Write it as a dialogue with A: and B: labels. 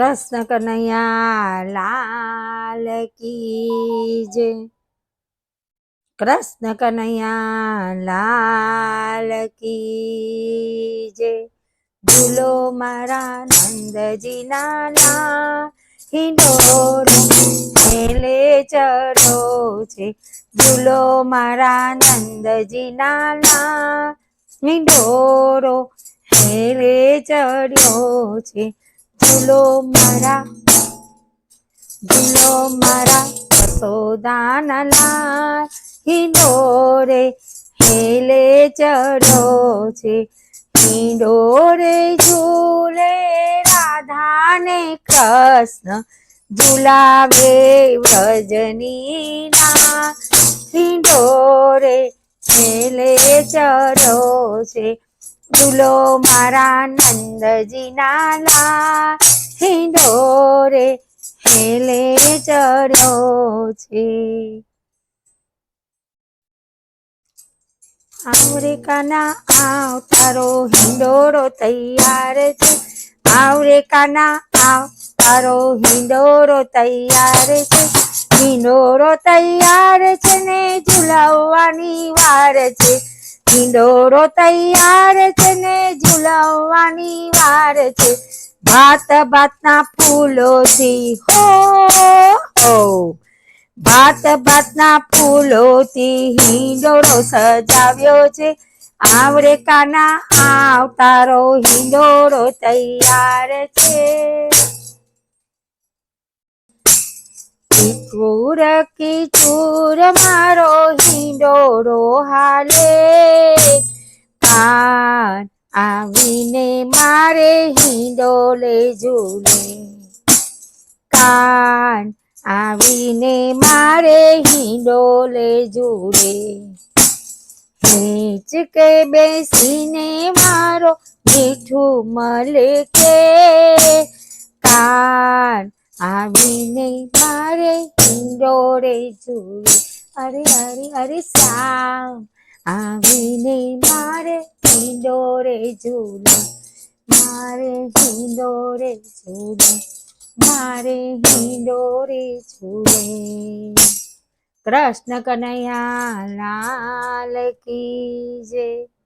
A: કૃષ્ણ કનૈયા લાલ કી કૃષ્ણ કનૈયા લાલ કી જય ભૂલો મારા નંદજીના ના, હિંડોરો મેલે ચડો છે. ભૂલો મારા નંદજીના ના, હિંડોરો હેલે ચડ્યો છે. ભૂલો મારા ભૂલો મારા યશોદાના લાલ હિંડોરે હેલે ચડો છે હિંડોરે ઝૂલે, રાધાને કૃષ્ણ ઝુલાવે વ્રજનીના હિંડોરે હેલે ચડો છે ઝૂલો મારા નંદજીના લા હિંડોરે હેલે ચડ્યો છે. આવરે કાના આવ તારો હિંડોરો તૈયાર છે. આવરે કાના હિંડોરો તૈયાર છે. હિંડોરો તૈયાર છે ને ઝુલાવવાની વાર છે. હિંડોરો તૈયાર છે ને ઝુલાવવાની વાર છે. ભાત ભાતના ફૂલોથી હો હો. ભાત ભાતના ફૂલોથી હિંડોરો સજાવ્યો છે. આવરે કાના આવ તારો હિંડોરો તૈયાર છે. ચૂર કી ચૂર મારો હિંડોરો હાલે. કાન આવીને મારે હિંડોલે ઝૂલે કાન આવીને મારે હિંડોલે ઝૂલે હેચ કે બેસીને મારો મીઠું મળે કે કાન આવીને મારે હિંડોળે ઝૂલે અરે અરે અરે શ્યામ આવીને મારે હિંડોળે ઝૂલે મારે હિંડોળે ઝૂલે મારે હિંડોળે ઝૂલે. કૃષ્ણ કનૈયા લાલ કી જય.